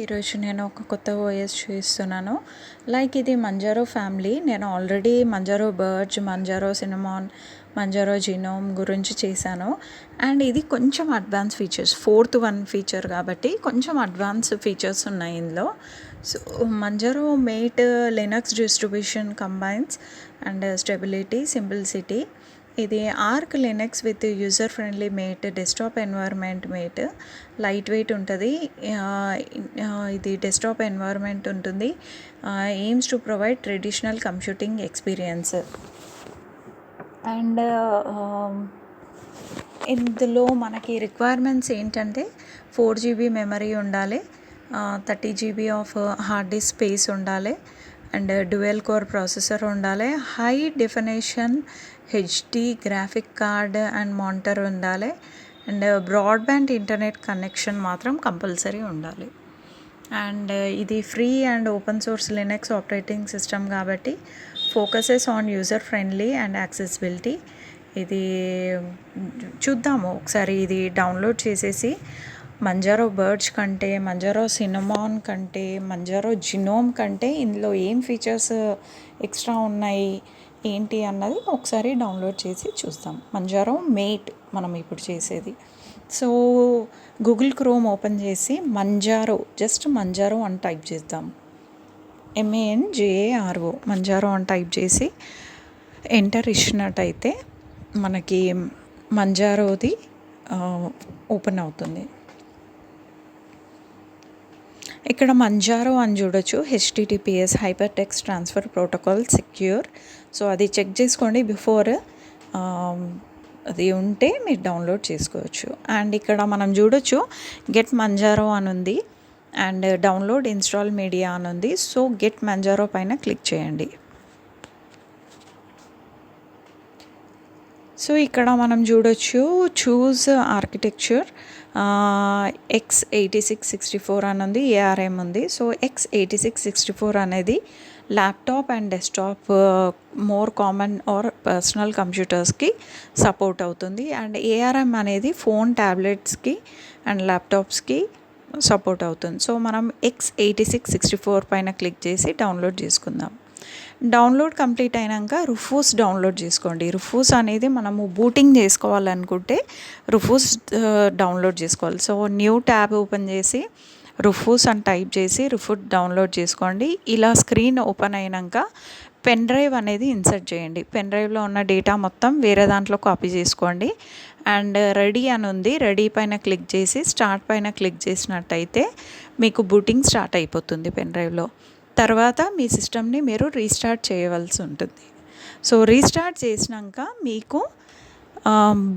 ఈరోజు నేను ఒక కొత్త ఓఎస్ చూపిస్తున్నాను లైక్ ఇది మంజారో ఫ్యామిలీ. నేను already Manjaro birds Manjaro Cinnamon Manjaro GNOME గురించి చేశాను. అండ్ ఇది కొంచెం advance features. Fourth one feature కాబట్టి కొంచెం అడ్వాన్స్ ఫీచర్స్ ఉన్నాయి ఇందులో. So Manjaro MATE Linux distribution combines and stability simplicity ఇది Arch Linux with user friendly MATE desktop environment MATE lightweight ఉంటుంది. ఇది డెస్క్టాప్ ఎన్వైర్మెంట్ ఉంటుంది. Aims to provide traditional computing experience and ఇందులో మనకి రిక్వైర్మెంట్స్ ఏంటంటే four GB memory ఉండాలి. Thirty GB of hard disk space ఉండాలి. And dual core processor ఉండాలి. High definition HD graphic card and monitor ఉండాలి. అండ్ బ్రాడ్బ్యాండ్ ఇంటర్నెట్ కనెక్షన్ మాత్రం compulsory ఉండాలి. And ఇది free and open source Linux operating system కాబట్టి focuses on user friendly and accessibility. ఇది చూద్దాము. ఒకసారి ఇది డౌన్లోడ్ చేసేసి మంజారో బర్డ్స్ కంటే మంజారో సినమాన్ కంటే మంజారో జినోమ్ కంటే ఇందులో ఏం ఫీచర్స్ ఎక్స్ట్రా ఉన్నాయి ఏంటి అన్నది ఒకసారి డౌన్లోడ్ చేసి చూస్తాం. మంజారో మేట్ మనం ఇప్పుడు చేసేది. సో గూగుల్ క్రోమ్ ఓపెన్ చేసి మంజారో జస్ట్ మంజారో అని టైప్ చేద్దాం. M A N J A R O Manjaro అని టైప్ చేసి ఎంటర్ ఇచ్చినట్టయితే మనకి మంజారోది ఓపెన్ అవుతుంది. ఇక్కడ మంజారో అని చూడొచ్చు. HTTPS hyper text transfer protocol secure so అది చెక్ చేసుకోండి బిఫోర్ um, అది ఉంటే మీరు డౌన్లోడ్ చేసుకోవచ్చు. అండ్ ఇక్కడ మనం చూడొచ్చు గెట్ మంజారో అని ఉంది. అండ్ డౌన్లోడ్ ఇన్స్టాల్ మీడియా అని ఉంది. సో గెట్ మంజారో పైన క్లిక్ చేయండి. సో ఇక్కడ మనం చూడొచ్చు choose architecture x eighty six sixty four అని ఉంది ఏఆర్ఎం ఉంది. So x eighty six sixty four అనేది laptop and desktop more common or personal కంప్యూటర్స్కి support అవుతుంది. అండ్ ఏఆర్ఎం అనేది ఫోన్ ట్యాబ్లెట్స్కి అండ్ ల్యాప్టాప్స్కి సపోర్ట్ అవుతుంది. సో మనం x eighty six sixty four పైన క్లిక్ చేసి డౌన్లోడ్ చేసుకుందాం. డౌన్లోడ్ కంప్లీట్ అయినాక రుఫూస్ డౌన్లోడ్ చేసుకోండి. రుఫూస్ అనేది మనము బూటింగ్ చేసుకోవాలనుకుంటే రుఫూస్ డౌన్లోడ్ చేసుకోవాలి. సో న్యూ ట్యాబ్ ఓపెన్ చేసి రుఫూస్ అని టైప్ చేసి రుఫూట్ డౌన్లోడ్ చేసుకోండి. ఇలా స్క్రీన్ ఓపెన్ అయినాక పెన్ డ్రైవ్ అనేది ఇన్సర్ట్ చేయండి. పెన్ డ్రైవ్లో ఉన్న డేటా మొత్తం వేరే దాంట్లో కాపీ చేసుకోండి. అండ్ రెడీ అని ఉంది. రెడీ పైన క్లిక్ చేసి స్టార్ట్ పైన క్లిక్ చేసినట్టయితే మీకు బూటింగ్ స్టార్ట్ అయిపోతుంది పెన్ డ్రైవ్లో. తర్వాత మీ సిస్టమ్ని మీరు రీస్టార్ట్ చేయవలసి ఉంటుంది. సో రీస్టార్ట్ చేసినాక మీకు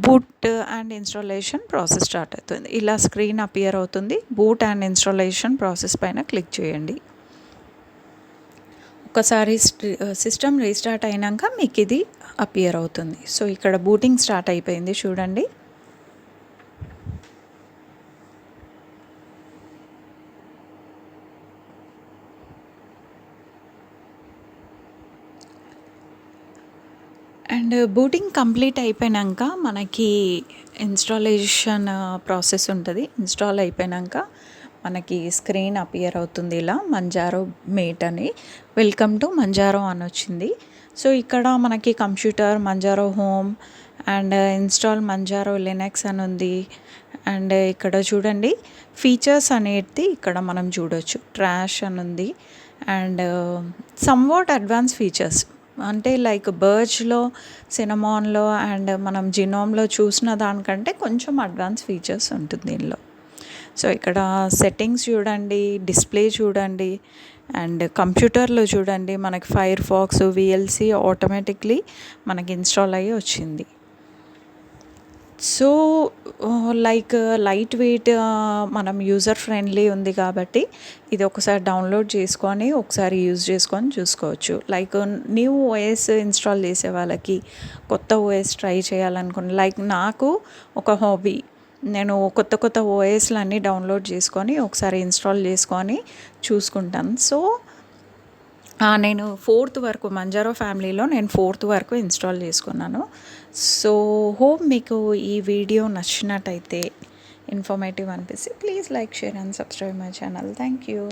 boot and installation process start అవుతుంది. ఇలా స్క్రీన్ అపియర్ అవుతుంది. బూట్ అండ్ ఇన్స్టాలేషన్ ప్రాసెస్ పైన క్లిక్ చేయండి. ఒకసారి సిస్టమ్ రీస్టార్ట్ అయినాక మీకు ఇది అపియర్ అవుతుంది. సో ఇక్కడ బూటింగ్ స్టార్ట్ అయిపోయింది చూడండి. అండ్ బూటింగ్ కంప్లీట్ అయిపోయాక మనకి ఇన్స్టాలేషన్ ప్రాసెస్ ఉంటుంది. ఇన్స్టాల్ అయిపోయాక మనకి స్క్రీన్ అపియర్ అవుతుంది ఇలా మంజారో మేట్ అని. వెల్కమ్ టు మంజారో అని వచ్చింది. సో ఇక్కడ మనకి computer Manjaro home and install Manjaro Linux అని ఉంది. అండ్ ఇక్కడ చూడండి ఫీచర్స్ అనేది ఇక్కడ మనం చూడొచ్చు. ట్రాష్ అని ఉంది. And somewhat advance features. అంటే లైక్ బర్జ్లో సినమాన్లో అండ్ మనం జినోమ్లో చూసిన దానికంటే కొంచెం అడ్వాన్స్ ఫీచర్స్ ఉంటుంది దీనిలో సో ఇక్కడ సెట్టింగ్స్ చూడండి డిస్ప్లే చూడండి అండ్ కంప్యూటర్లో చూడండి మనకి ఫైర్ ఫాక్స్ విఎల్సి ఆటోమేటిక్లీ మనకి ఇన్స్టాల్ అయ్యి వచ్చింది. సో లైక్ లైట్ వెయిట్ మనం యూజర్ ఫ్రెండ్లీ ఉంది కాబట్టి ఇది ఒకసారి డౌన్లోడ్ చేసుకొని ఒకసారి యూజ్ చేసుకొని చూసుకోవచ్చు. లైక్ న్యూ ఓఎస్ ఇన్స్టాల్ చేసే వాళ్ళకి కొత్త ఓఎస్ ట్రై చేయాలనుకున్న లైక్ నాకు ఒక హాబీ. నేను కొత్త కొత్త ఓఎస్లు అన్నీ డౌన్లోడ్ చేసుకొని ఒకసారి ఇన్స్టాల్ చేసుకొని చూసుకుంటాను. సో నేను ఫోర్త్ వరకు మంజారో ఫ్యామిలీలో నేను ఫోర్త్ వరకు ఇన్స్టాల్ చేసుకున్నాను. సో హోప్ మీకు ఈ వీడియో నచ్చినట్టయితే ఇన్ఫర్మేటివ్ అనిపిస్తే please like share and subscribe my channel. Thank you.